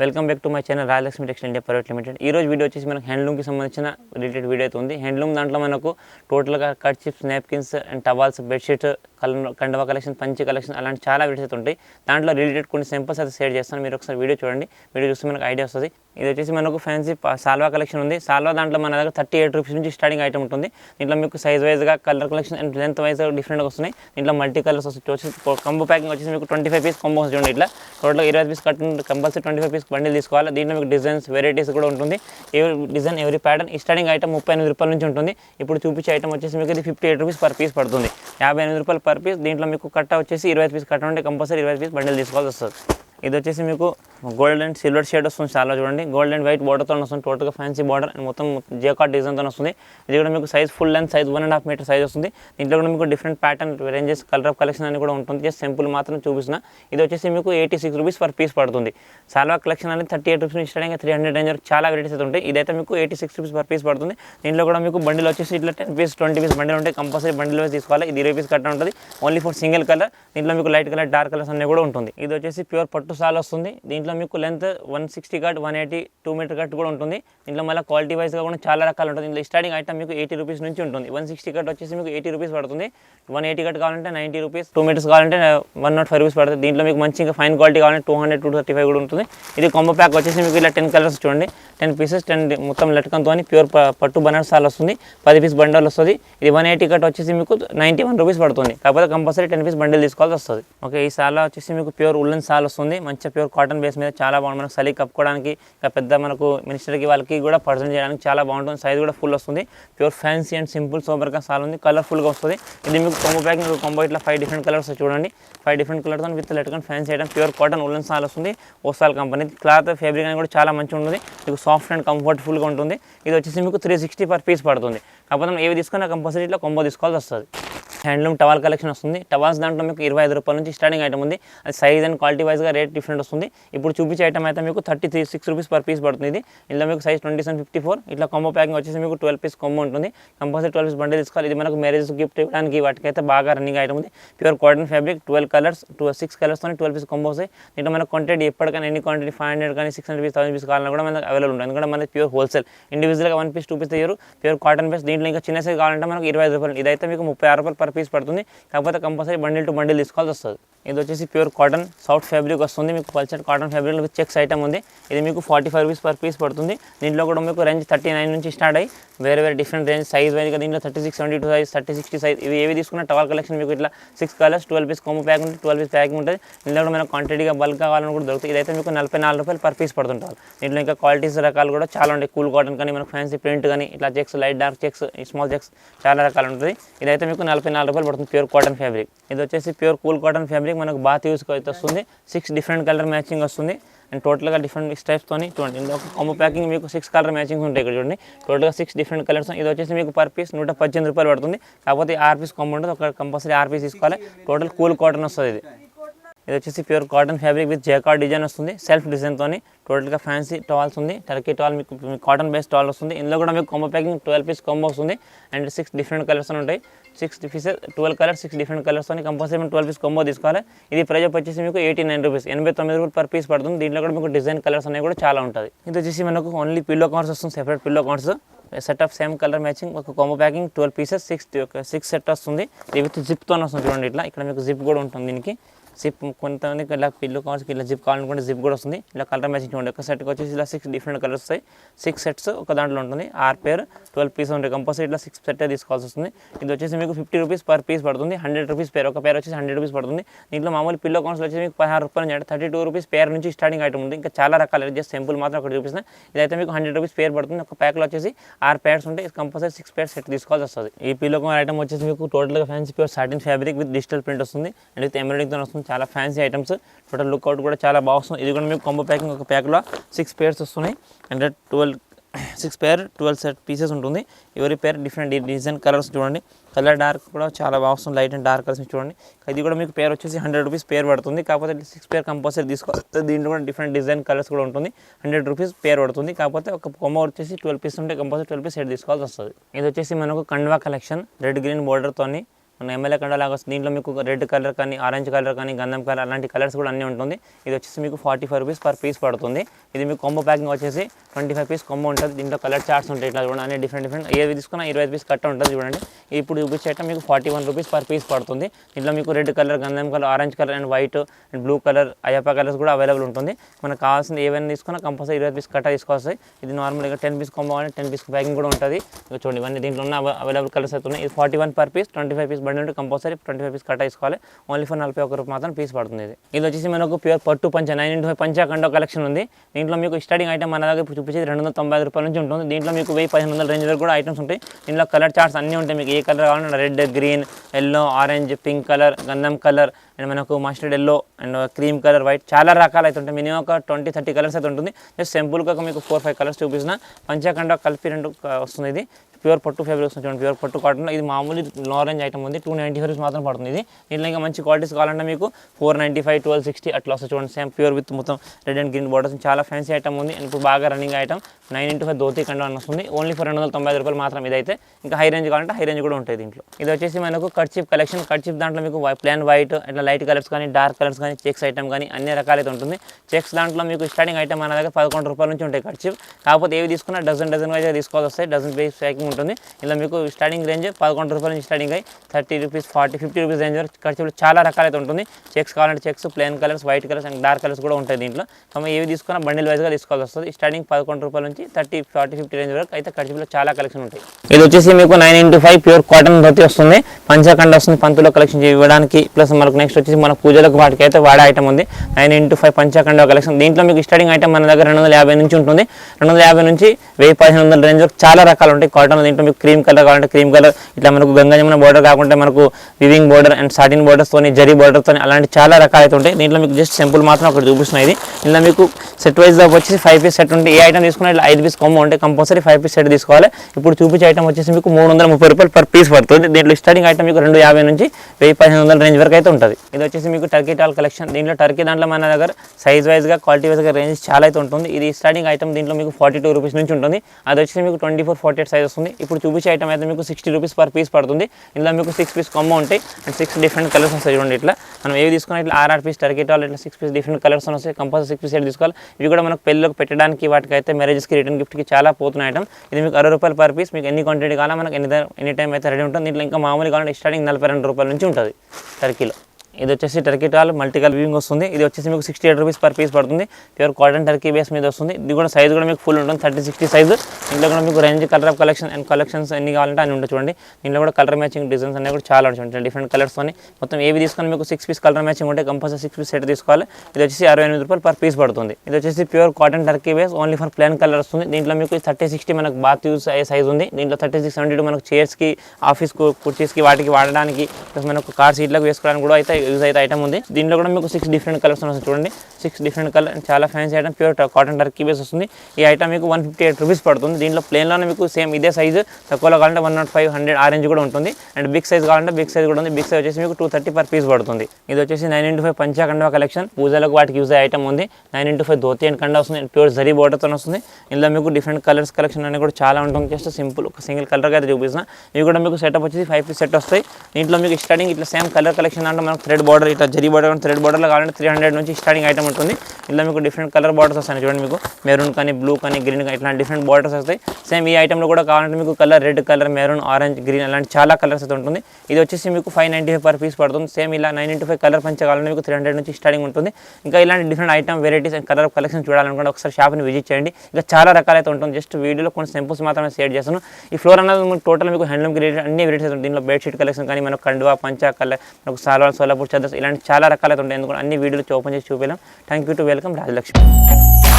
Welcome back to my channel Rayalakshmi textile India private limited ఈ రోజు video వచ్చేసి మనకు హ్యాండ్లూమ్కి సంబంధించిన రిలేటెడ్ వీడియో అయితే ఉంది. హ్యాండ్లూమ్ దాంట్లో మనకు టోటల్గా cut chips napkins and towels bedsheets colour కండవ collection పంచి కలెక్షన్ అలాంటి చాలా వీడియోస్ అయితే ఉంటాయి. దాంట్లో రిలేటెడ్ కొన్ని సింపుల్స్ అయితే షేర్ చేస్తాను. మీరు ఒకసారి వీడియో చూడండి. వీడియో చూస్తే మనకు ఐడియా వస్తుంది. ఇది వచ్చేసి మనకు ఫ్యాన్సీ సాల్వా కలెక్షన్ ఉంది. సాల్వా దాంట్లో మన దగ్గర థర్టీ ఎయిట్ రూపీస్ నుంచి స్టార్టింగ్ ఐటమ్ ఉంటుంది. దీంట్లో మీకు సైజ్ వైజ్గా colour collection and length wise డిఫరెంట్గా వస్తున్నాయి. దీంట్లో మల్టీ కలర్స్ వచ్చి కంబో ప్యాకింగ్ వచ్చేసి మీకు ట్వంటీ ఫైవ్ పీస్ కంబో చూడండి ఇట్లా. టోటల్ ఇరవై piece cut compulsory twenty five piece bundle తీసుకోవాలి. దీంట్లో మీకు డిజైన్స్ వెరైటీస్ కూడా ఉంటుంది. ఎవరి డిజైన్ ఎవరి ప్యాటర్న్ ఈ స్టార్టింగ్ ఐటమ్ ముప్పై ఎనిమిది రూపాయల నుంచి ఉంటుంది. ఇప్పుడు చూపించే ఐటమ్ వచ్చేసి మీకు ఇది fifty eight rupees per piece పడుతుంది. యాభై ఎనిమిది రూపాయలు పర్ పీస్ దీంట్లో మీకు కట్ట వచ్చేసి ఇరవై పీస్ కట్ట ఉంటే కంపల్సరీ ఇరవై పీస్ బండిల్ తీసుకోవాల్సి వస్తుంది. ఇది వచ్చేసి మీకు గోల్డ్ అండ్ సిల్వర్ షేడ్ వస్తుంది. చాలా చూడండి. గోల్డ్ అండ్ వైట్ బార్డర్తో వస్తుంది. టోటల్గా ఫ్యాన్సీ బార్డర్ అండ్ మొత్తం జేకాట్ డిజైన్తో వస్తుంది. ఇది కూడా మీకు size full length size one and half metre size వస్తుంది. దీంట్లో కూడా మీకు different pattern ranges colour of collection అని కూడా ఉంటుంది. జస్ట్ సింపుల్ మాత్రం చూపిస్తున్న. ఇది వచ్చేసి మీకు eighty six rupees per piece పడుతుంది. సాల్వా కలెక్షన్ అనేది థర్టీ ఎయిట్ రూపీస్ నుంచి స్టార్టింగ్ త్రీ హండ్రెడ్ రేంజ్ వరకు చాలా వెరైటీస్ అయితే ఉంటాయి. ఇదైతే మీకు eighty six rupees per piece పడుతుంది. దీంట్లో కూడా మీకు బండిల్ వచ్చేసి ఇట్లా ten piece twenty piece bundle ఉంటాయి. కంపల్సరీ బండిల్ వేసి తీసుకోవాలి. ఇది ఇరవై పీస్ కట్ట ఉంటుంది. ఓన్లీ ఫర్ సింగిల్ కలర్ దీంట్లో మీకు లైట్ కలర్ డార్క్ కలర్స్ అన్నీ కూడా ఉంటుంది. ఇది వచ్చేసి ప్యూర్ పట్టు సాల్ వస్తుంది. దీంట్లో మీకు length one sixty cut one eighty two metre cut కూడా ఉంటుంది. దీంట్లో మళ్ళీ క్వాలిటీ వైజ్గా కూడా చాలా రకాలు ఉంటుంది. దీంట్లో స్టార్టింగ్ ఐటమ్ మీకు ఎయిటీ రూపీస్ నుంచి ఉంటుంది. వన్ సిక్స్టీ కట్ వచ్చేసి మీకు ఎయిటీ రూపీస్ పడుతుంది. వన్ ఎయిటీ కట్ కావాలంటే నైంటీ రూపీస్ టూ మీటర్స్ కావాలంటే వన్ నాట్ ఫైవ్ రూపీస్ పడుతుంది. దీంట్లో మీకు మంచి ఇంకా ఫైన్ క్వాలిటీ కావాలంటే two hundred two thirty five కూడా ఉంటుంది. ఇది కొంబ ప్యాక్ వచ్చేసి మీకు ఇలా టెన్ కలర్స్ చూడండి. టెన్ పీసెస్ టెన్ మొత్తం లెట్కంతో ప్యూర్ పట్టు బనారస్ సాల్ వస్తుంది. పది పీస్ బండల్ వస్తుంది. ఇది వన్ ఎయిటీ కట్ వచ్చేసి మీకు నైంటీ వన్ రూపీస్ పడుతుంది. కాకపోతే కంపల్సరీ టెన్ పీస్ బండిల్ తీసుకోవాల్సి వస్తుంది. ఓకే ఈ సాల్ వచ్చేసి మీకు ప్యూర్ ఉల్లన్ సాల్ వస్తుంది. మంచిగా ప్యూర్ కాటన్ బేస్ మీద చాలా బాగుంది. మనకు చలి కప్పుకోవడానికి ఇంకా పెద్ద మనకు మినిస్టర్కి వాళ్ళకి కూడా పర్సెంట్ చేయడానికి చాలా బాగుంటుంది. సైజ్ కూడా ఫుల్ వస్తుంది. ప్యూర్ ఫ్యాన్సీ అండ్ సింపుల్ సూపర్గా సాల్ ఉంది. కలర్ఫుల్గా వస్తుంది. ఇది మీకు కొంబో ప్యాకింగ్ కొంబో ఇట్లా ఫైవ్ డిఫరెంట్ కలర్స్ చూడండి. ఫైవ్ డిఫరెంట్ కలర్తో with లెట్కన్ fancy item pure cotton woollen shawl వస్తుంది. ఓసాల్ కంపెనీ క్లాత్ ఫ్యాబ్రిక్ అని కూడా చాలా మంచిగా ఉంటుంది. మీకు సాఫ్ట్ అండ్ కంఫర్ట్ఫుల్గా ఉంటుంది. ఇది వచ్చేసి మీకు త్రీ సిక్స్టీ పర్ పీస్ పడుతుంది. కాకపోతే మనం ఏవి తీసుకున్నా కంపల్సరీ ఇట్లా కొంబో తీసుకోవాల్సి వస్తుంది. హ్యాండ్లూమ్ టవాల్ కలెక్షన్ వస్తుంది. టవాల్స్ దాంట్లో మీకు ఇరవై ఐదు రూపాయల నుంచి స్టార్టింగ్ ఐటమ్ ఉంది. అది సైజ్ అండ్ క్వాలిటీ వైజ్గా రేట్ డిఫరెంట్ వస్తుంది. ఇప్పుడు చూపించే ఐటమ్ అయితే మీకు thirty three six rupees per piece పడుతుంది ఇది. ఇందులో మీకు size twenty seven fifty four ఇట్లా కాంబో ప్యాకింగ్ వచ్చేసి మీకు ట్వెల్వ్ పీస్ కాంబో ఉంటుంది. కంపల్సరీ ట్వెల్వ్ పీస్ బండి తీసుకోవాలి. ఇది మనకు మ్యారేజ్ గిఫ్ట్ ఇవ్వడానికి వాటికైతే బాగా రన్నింగ్ ఐటమ్ ఉంది. Pure cotton fabric twelve colours two six కలర్స్తో ట్వెల్వ్ పీస్ కాంబో వస్తాయి దీంట్లో మనకు క్వాంటిటీ ఎప్పటికైనా ఎన్ని క్వాంటిటీ ఫైవ్ హండ్రెడ్ కానీ six hundred piece thousand piece కావాలన్నా కూడా మనకు అవైలబుల్ ఉంటుంది. ఎందుకంటే మనకి ప్యూర్ హోల్సేల్ ఇండివిజువల్గా వన్ పీస్ టూ పీస్ తీయరు. ప్యూర్ కాటన్ పీస్ దీంట్లో ఇంకా చిన్న సైజ్ కావాలంటే మనకు ఇరవై ఐదు రూపాయలు. ఇదైతే మీకు ముప్పై ఆరు రూపాయలు పర్ పీస్ పడుతుంది. కాకపోతే కంపల్సరీ బండిల్ టు బండిల్ తీసుకోవాల్సి వస్తుంది. ఇది వచ్చేసి ప్యూర్ కాటన్ సాఫ్ట్ ఫ్యాబ్రిక్ వస్తుంది. మీకు పల్చర్ కాటన్ ఫ్యాబ్రిక్ చెక్స్ ఐటమ్ ఉంది. ఇది మీకు forty five rupees per piece పడుతుంది. దీంట్లో కూడా మీకు రేంజ్ థర్టీ నైన్ నుంచి స్టార్ట్ అయ్యి వేరే వేరే డిఫరెంట్ రేంజ్ సైజ్ వైజ్గా దీంట్లో thirty six seventy two size thirty sixty size ఇవి ఏవి తీసుకున్న టవల్ కలెక్షన్ మీకు ఇట్లా సిక్స్ కలర్స్ ట్వెల్వ్ పీస్ కొమ్ము ప్యాక్ ఉంటుంది. ట్వెల్వ్ పీస్ ప్యాకింగ్ ఉంటుంది. దీంట్లో కూడా మనకు క్వాంటిటీగా బల్క్ కావాలని కూడా దొరుకుతుంది ఇదైతే మీకు నలభై నాలుగు రూపాయలు పర్ పీస్ పడుతుంటారు. దీంట్లో ఇంకా క్వాలిటీస్ రకాలు కూడా చాలా ఉంటాయి. కూల్ కాటన్ కానీ మనకు ఫ్యాన్సీ ప్రింట్ కానీ ఇట్లా checks light dark checks small checks చాలా రకాలు ఉంటుంది. ఇదైతే మీకు నలభై నాలుగు రూపాయలు పడుతుంది ప్యూర్ కాటన్ ఫ్యాబ్రిక్ ఇది వచ్చేసి ప్యూర్ కూల్ కాటన్ ఫ్యాబ్రిక్ మనకు బాగా యూస్కి అయితే వస్తుంది. సిక్స్ డిఫరెంట్ కలర్ మ్యాచింగ్ వస్తుంది. అండ్ టోటల్గా డిఫరెంట్ స్టైప్స్తో చూడండి. ఇందులో ఒక ప్యాకింగ్ మీకు సిక్స్ కలర్ మ్యాచింగ్స్ ఉంటాయి ఇక్కడ చూడండి. టోటల్గా సిక్స్ డిఫరెంట్ కలర్స్ ఇది వచ్చేసి మీకు పర్ పీస్ నూట పద్దెనిమిది రూపాయలు పడుతుంది. కాకపోతే ఆర్ పీస్ ఉంటుంది. ఒక కంపల్సరీ ఆర్ పీస్ తీసుకోవాలి. టోటల్ కూల్ కాటన్ వస్తుంది ఇది. ఇది వచ్చేసి pure cotton fabric with jacquard design వస్తుంది. సెల్ఫ్ డిజైన్తోని టోటల్గా ఫ్యాన్సీ టాల్స్ ఉంది. టర్కీ టాల్ మీకు కాటన్ బేస్ టాల్ వస్తుంది. ఇందులో కూడా మీకు combo packing twelve piece combo వస్తుంది. అండ్ సిక్స్ డిఫరెంట్ కలర్స్ ఉంటాయి. Six pieces twelve colours six different colours compulsory twelve piece combo తీసుకోవాలి. ఇది ప్రైజ్ వచ్చేసి మీకు ఎయిటీ నైన్ రూపీస్ ఎనభై తొమ్మిది రూపాయలు పర్ పీస్ పడుతుంది. దీంట్లో కూడా మీకు డిజైన్ కలర్స్ అనేవి కూడా చాలా ఉంటుంది ఇది వచ్చేసి మనకు ఓన్లీ పిల్లో కవర్స్ వస్తుంది. Separate pillow covers set of same colour matching ఒక combo packing twelve pieces six six set వస్తుంది. ఇది విత్ జిప్తో వస్తుంది చూడండి ఇట్లా. ఇక్కడ మీకు జిప్ కూడా ఉంటుంది దీనికి. జిప్ కొంతమందికి ఇలా పిల్లు కావాల్సి ఇలా జిప్ కావాలనుకుంటే జిప్ కూడా వస్తుంది. ఇలా కలర్ మ్యాచింగ్ ఉంటుంది ఒక సెట్కి వచ్చేసి ఇలా సిక్స్ డిఫరెంట్ కలర్స్ వస్తాయి. సిక్స్ సెట్స్ ఒక దాంట్లో ఉంటుంది. ఆర్ పేర్ ట్వెల్వ్ పీస్ ఉంటాయి కంపల్సరీ ఇట్లా సిక్స్ సెట్ తీసుకోవాల్సి వస్తుంది. ఇది వచ్చేసి మీకు ఫిఫ్టీ రూపీస్ పర్ పీస్ పడుతుంది. హండ్రెడ్ రూపీస్ పేర్ ఒక పేర్ వచ్చేసి హండ్రెడ్ రూపీస్ పడుతుంది. దీంట్లో మామూలు పిల్లో కౌన్స్ వచ్చేసి మీకు పదహారు రూపాయలు నుంచి థర్టీ టూ రూపీస్ పేర్ నుంచి స్టార్టింగ్ ఐటమ్ ఉంది ఇంకా చాలా రకాలు జస్ట్ సింపుల్ మాత్రం ఒకటి చూపిస్తాను ఇదైతే మీకు హండ్రెడ్ రూపీస్ పేర్ పడుతుంది. ఒక ప్యాక్లో వచ్చేసి ఆరు పేర్స్ ఉంటాయి. కంపల్సరీ సిక్స్ పేర్స్ సెట్ తీసుకోవాల్సి వస్తుంది. ఈ పిల్లో ఐటమ్ వచ్చేసి మీకు టోటల్గా fancy pure satin fabric with digital print వస్తుంది. అండ్ విత్ ఎంబ్రాయిడింగ్తో వస్తుంది. చాలా ఫ్యాన్సీ ఐటమ్స్ టోటల్ లుక్అవుట్ కూడా చాలా బాగుంది ఇది కూడా మీకు కొంబో ప్యాకింగ్ ఒక ప్యాక్లో సిక్స్ పేర్స్ వస్తున్నాయి. And twelve six pair twelve set pieces ఉంటుంది. ఎవరి పేర్ డిఫరెంట్ డిజైన్ కలర్స్ చూడండి. కలర్ డార్క్ కూడా చాలా బాగుంది లైట్ అండ్ డార్క్ కలర్స్ చూడండి. ఇది కూడా మీకు పేర్ వచ్చేసి హండ్రెడ్ రూపీస్ పేర్ పడుతుంది. కాకపోతే సిక్స్ పేర్ కంపల్సరీ తీసుకోవాలి దీంట్లో కూడా డిఫరెంట్ డిజైన్ కలర్స్ కూడా ఉంటుంది. హండ్రెడ్ రూపీస్ పేర్ పడుతుంది. కాకపోతే ఒక కొమ్మ వచ్చేసి ట్వెల్వ్ పీస్ ఉంటే కంపల్సరీ ట్వెల్వ్ పీస్ సెట్ తీసుకోవాల్సి వస్తుంది. ఇది వచ్చేసి మనకు కండ్వా కలెక్షన్ రెడ్ గ్రీన్ బోర్డర్తోని మన ఎమ్మెల్యే కండ లాగా వస్తుంది. దీంట్లో మీకు రెడ్ కలర్ కానీ ఆరెంజ్ కలర్ కానీ గంధం కలర్ అలాంటి కలర్స్ కూడా అన్నీ ఉంటుంది. ఇది వచ్చేసి మీకు forty five rupees per piece పడుతుంది. ఇది మీకు కొంబో ప్యాకింగ్ వచ్చేసి ట్వంటీ ఫైవ్ పీస్ కొంబో ఉంటుంది. దీంట్లో కలర్ చార్ట్స్ ఉంటాయి. ఇట్లా చూడండి అన్ని డిఫరెంట్ డిఫరెంట్. ఏది తీసుకున్నా ఇరవై ఐదు పీస్ కట్ట ఉంటుంది చూడండి. ఇప్పుడు చూపించేట మీకు forty one rupees per piece పడుతుంది. దీంట్లో మీకు రెడ్ కలర్ గంధం colour orange colour and white and blue colour Ayyappa colours కూడా అవైలబుల్ ఉంటుంది. మనకు కావాల్సిన ఏవైనా తీసుకున్నా కంపల్సరీ ఇరవై పీస్ కట్ట తీసుకొస్తాయి. ఇది నార్మల్గా టెన్ పీస్ కొంబో కానీ టెన్ పీస్ ప్యాకింగ్ కూడా ఉంటుంది. చూడండి ఇవన్నీ దీంట్లో ఉన్న అవైలబుల్ కలర్స్ అవుతున్నాయి ఇది forty one per piece twenty five piece బండి ఉంటే compulsory twenty five piece cut వేసుకోవాలి. ఓన్లీ ఫర్ నలభై ఒక రూపాయి మాత్రం పీస్ పడుతుంది ఇది. ఇది వచ్చేసి మనకు ప్యూర్ పట్టు పంచ నైన్ ఇంటూ ఫైవ్ పంచాఖండ కలెక్షన్ ఉంది. దీంట్లో మీకు స్టార్టింగ్ ఐటమ్ మన దగ్గర చూపించేది రెండు వందల తొంభై ఐదు రూపాయల నుంచి ఉంటుంది. దీంట్లో మీకు వెయ్యి పదిహేను వందల రేంజ్ వరకు కూడా ఐటమ్స్ ఉంటాయి. దీంట్లో కలర్ చార్ట్స్ అన్నీ ఉంటాయి. మీకు ఏ కలర్ కావాలంటే red green yellow orange pink colour గంధం కలర్ అండ్ మనకు mustard yellow and cream colour white చాలా రకాలు అయితే ఉంటాయి. మినిమం ఒక ట్వంటీ థర్టీ కలర్స్ అయితే ఉంటుంది. జస్ట్ సింపుల్గా మీకు ఫోర్ ఫైవ్ కలర్స్ చూపిస్తున్నా. పంచాకండో కలిపి రెండు వస్తుంది ఇది. ప్యూర్ పట్టు ఫ్యాబ్రిక్స్ చూడండి ప్యూర్ పట్టు కాటన్ ఇది మామూలు ఆరెంజ్ ఐటమ్ ఉంది. టూ నైంటీ ఫైవ్ మాత్రం పడుతుంది ఇది. దీంట్లో ఇంకా మంచి క్వాలిటీస్ కావాలంటే మీకు four ninety five twelve sixty అట్లా వస్తుంది చూడండి. సేమ్ ప్యూర్ విత్ మొత్తం రెడ్ అండ్ గ్రీన్ బార్డర్స్ చాలా ఫ్యాన్సీ ఐటమ్ ఉంది. అండ్ ఇప్పుడు బాగా running item nine into five dhoti కండ అని వస్తుంది. ఓన్లీ ఫోర్ రెండు వందల తొంభై ఐదు రూపాయలు మాత్రం ఇదైతే. ఇంకా హై రేంజ్ కావాలంటే హై రేంజ్ కూడా ఉంటుంది దీంట్లో. ఇది వచ్చేసి మనకు కట్చిప్ కలెక్షన్ కట్చిప్ దాంట్లో మీకు ప్లాన్ వైట్ ఇట్లా లైట్ కలర్స్ కానీ డార్క్ కలర్స్ కానీ చెక్స్ ఐటమ్ కానీ అన్ని రకాలైతే ఉంటుంది. చెక్స్ దాంట్లో మీకు స్టార్టింగ్ ఐటమ్ మన దగ్గర పదకొండు రూపాయల నుంచి ఉంటాయి కట్చిప్ కాకపోతే ఏవి తీసుకున్నా డజన్ డజన్ వైజ్ తీసుకోవాల్సి వస్తాయి. డజన్ బేస్ ప్యాకింగ్ ఉంటుంది. ఇలా మీకు స్టార్టింగ్ రేంజ్ పదకొండు రూపాయల నుంచి స్టార్టింగ్ అయ్యి thirty rupees forty fifty rupees range వరకు ఖర్చులు చాలా రకాలైతే ఉంటుంది. చెక్స్ కావాలంటే checks plain colours white colours and dark colours కూడా ఉంటాయి దీంట్లో. కాబట్టి ఏవి తీసుకున్నా బండిల్ వైజ్గా తీసుకోవాల్సి వస్తుంది. స్టార్టింగ్ పదకొండు రూపాయల నుంచి థర్టీ ఫార్టీ ఫిఫ్టీ రేంజ్ వరకు అయితే ఖర్చులో చాలా కలెక్షన్ ఉంటాయి. ఇది వచ్చేసి మీకు nine into five pure cotton dhoti వస్తుంది. పంచకండ వస్తుంది. పంతులో కలెక్షన్ ఇవ్వడానికి ప్లస్ మనకు నెక్స్ట్ వచ్చేసి మన పూజలకు వాటికి అయితే వాడే ఐటమ్ ఉంది. నైన్ ఇంటూ ఫైవ్ పంచకండ కలెక్షన్ దీంట్లో మీకు స్టార్టింగ్ ఐటమ్ మన దగ్గర రెండు వందల యాభై నుంచి ఉంటుంది. రెండు వందల యాభై నుంచి వెయ్యి పదిహేను వందల రేంజ్ వరకు చాలా రకాలు ఉంటాయి. కాటన్ దీంట్లో మీకు క్రీమ్ కలర్ కావాలంటే క్రీమ్ కలర్ ఇట్లా మనకు గంగజమున బోర్డర్ కాకుండా మనకు వివింగ్ బోర్డర్ అండ్ సాటిన్ బోర్డర్స్తో తోని జరీ బోర్డర్ అలాంటి చాలా రకాలు అయితే ఉంటాయి. దీంట్లో మీకు జస్ట్ సింపుల్ మాత్రం ఒకటి చూపిస్తున్నాయి ఇది ఇందులో మీకు సెట్ వైజ్గా వచ్చేసి ఫైవ్ పీస్ సెట్ ఉంటే ఏ ఐటమ్ తీసుకున్నా ఇట్లా ఐదు పీస్ కొమ్మ ఉంటే కంపల్సరీ ఫైవ్ పీస్ సెట్ తీసుకోవాలి. ఇప్పుడు చూపించే ఐటమ్ వచ్చేసి మీకు మూడు వందల ముప్పై రూపాయలు పర్ పీస్ పడుతుంది. దీంట్లో స్టార్టింగ్ ఐటమ్ మీకు రెండు యాభై నుంచి వెయ్యి పదిహేను వందల రేంజ్ వరకు అయితే ఉంటుంది. ఇది వచ్చేసి మీకు టర్కీ టాల్ కలెక్షన్ దీంట్లో టర్కీ దాంట్లో మన దగ్గర సైజ్ వైజ్గా క్వాలిటీ వైజ్గా రేంజ్ చాలా అయితే ఉంటుంది. ఇది స్టార్టింగ్ ఐటమ్ దీంట్లో మీకు ఫార్టీ టూ రూపీస్ నుంచి ఉంటుంది. అది వచ్చేసి మీకు twenty four forty eight size వస్తుంది. ఇప్పుడు చూపించే ఐటమ్ అయితే మీకు సిక్స్టీ రూపీస్ పర్ పీస్ పడుతుంది. ఇందులో మీకు సిక్స్ పీస్ కొమ్మ ఉంటాయి. అండ్ సిక్స్ డిఫరెంట్ కలర్స్ వస్తాయి చూడండి ఇట్లా. మనం ఏవి తీసుకున్నా ఇట్లా ఆర్ఆర్ పీస్ టర్కీ టాల్ ఇట్లా సిక్స్ పీస్ డిఫరెంట్ కలర్స్ వస్తాయి. కంపల్సరీ సిక్స్ పీస్ తీసుకోవాలి. ఇవి కూడా మనకు పెళ్ళికి పెట్టడానికి వాటికి అయితే మ్యారేజెస్కి రిటర్న్ గిఫ్ట్కి చాలా పోతున్న ఐటమ్ ఇది మీకు అరవై రూపాయలు పర్ పీస్ మీకు ఎన్ని క్వాంటిటీ కావాలా మనకు ఎన్ని ఎనీ టైం అయితే రెడీ ఉంటుంది. దీంట్లో ఇంకా మామూలు కావాలంటే స్టార్టింగ్ నలభై రెండు రూపాయల నుంచి ఉంటుంది. టర్కీలో ఇది వచ్చేసి టర్కీ టాల్ మల్టీకల్ కలర్ వస్తుంది. ఇది వచ్చేసి మీకు sixty eight rupees per piece పడుతుంది. ప్యూర్ కాటన్ టర్కీ బేస్ మీద వస్తుంది. ఇది కూడా సైజ్ కూడా మీకు ఫుల్ ఉంటుంది. థర్టీ సిక్స్టీ సైజ్ ఇందులో కూడా మీకు range colour of collection and collections ఎన్ని కావాలంటే అన్ని ఉంటాయి చూడండి. దీంట్లో కూడా కలర్ మ్యాచింగ్ డిజైన్స్ అనేవి కూడా చాలా ఉంటుంది డిఫరెంట్ కలర్స్తోని మొత్తం ఏవి తీసుకొని మీకు సిక్స్ పీస్ కలర్ మ్యాచింగ్ ఉంటే కంపల్సరీ సిక్స్ పీస్ సెట్ తీసుకోవాలి. ఇది వచ్చేసి అరవై ఎనిమిది రూపాయలు పర్ పీస్ పడుతుంది. ఇది వచ్చేసి pure cotton Turkey base only for plain colour వస్తుంది. దీంట్లో మీకు థర్టీ సిక్స్టీ మనకు బాత్ యూస్ అయ్యే సైజ్ ఉంది. దీంట్లో థర్టీ సిక్స్ సెవెంటీ టూ మనకు చైర్స్కి ఆఫీస్కు కుర్చీస్కి వాటికి వాడడానికి ప్లస్ మనకు కార్ సీట్లకు వేసుకోవడానికి కూడా అయితే యూజ్ అయితే ఐటమ్ ఉంది. దీంట్లో కూడా మీకు సిక్స్ డిఫరెంట్ కలర్స్ వస్తుంది చూడండి. సిక్స్ డిఫరెంట్ కలర్ చాలా fancy item pure cotton Turkey base వస్తుంది. ఈ ఐటమ్ మీకు వన్ ఫిఫ్టీ ఎయిట్ రూపీస్ పడుతుంది. దీంట్లో ప్లేన్లోనే మీకు సేమ్ ఇదే సైజు తక్కువలో కావాలంటే one not five hundred orange కూడా ఉంటుంది. అండ్ బిగ్ సైజ్ కావాలంటే బిగ్ సైజ్ కూడా ఉంది. బిగ్ సైజ్ వచ్చేసి మీకు టూ థర్టీ పర్ పీస్ పడుతుంది. ఇది వచ్చేసి నైన్ ఇంటూ ఫైవ్ పంచాకండవ కలెక్షన్ పూజలకు వాటికి యూజ్ అయ్యే ఐటమ్ ఉంది. Nine into five dhoti and కండ వస్తుంది. ప్యూర్ జరీ బోర్డర్తో వస్తుంది. ఇందులో మీకు డిఫరెంట్ కలర్స్ కలెక్షన్ అనేది కూడా చాలా ఉంటుంది. జస్ట్ సింపుల్ ఒక సింగిల్ కలర్గా అయితే చూపిస్తున్నా. ఇవి కూడా మీకు సెటప్ వచ్చేసి ఫైవ్ పీస్ సెట్ వస్తాయి. దీంట్లో మీకు స్టార్టింగ్ ఇట్లా సేమ్ కలర్ కలెక్షన్ అంటే మనకు థ్రెడ్ బార్డర్ ఇట్లా జరీ బార్డర్ థ్రెడ్ బార్డర్లో కావాలంటే త్రీ హండ్రెడ్ నుంచి స్టార్టింగ్ ఐటమ్ ఉంటుంది. ఇలా మీకు డిఫరెంట్ కలర్ బార్డర్స్ వస్తాయి. చూడండి మీకు మెరూన్ కానీ బ్లూ కానీ గ్రీన్ కానీ ఇట్లాంటి డిఫరెంట్ బార్డర్స్ వస్తాయి. సేమ్ ఈ ఐటమ్లో కూడా కావాలంటే మీకు colour red colour maroon orange green అలాంటి చాలా కలర్స్ అయితే ఉంటుంది. ఇది వచ్చేసి మీకు five ninety five per piece పడుతుంది. సేమ్ ఇలా నైన్ ఇంటూ ఫైవ్ కలర్ పంచ కావాలంటే మీకు త్రీ హండ్రెడ్ నుంచి స్టార్టింగ్ ఉంటుంది. ఇంకా ఇలాంటి different item varieties and colour collection చూడాలనుకుంటే ఒకసారి షాప్ని విజిట్ చేయండి. ఇంకా చాలా రకాలైతే ఉంటుంది. జస్ట్ వీడియోలో కొన్ని సింపుల్స్ మాత్రమే షేర్ చేస్తాను. ఈ ఫ్లోర్ అనేది టోటల్ మీకు హ్యాండ్లూమ్కి రిలేటెడ్ అన్ని వెరైటీస్ ఉంటాయి. దీనిలో బెడ్షీట్ కలెక్షన్ కానీ మనకు కండువా పంచా కలర్ మనకు సాల్వార్ సపోర్ట్ చేద్దాం ఇలాంటి చాలా రకాలైతే ఉంటాయి. ఎందుకంటే అన్ని వీడియోలు ఓపెన్ చేసి చూపించాం thank you to welcome Rajalakshmi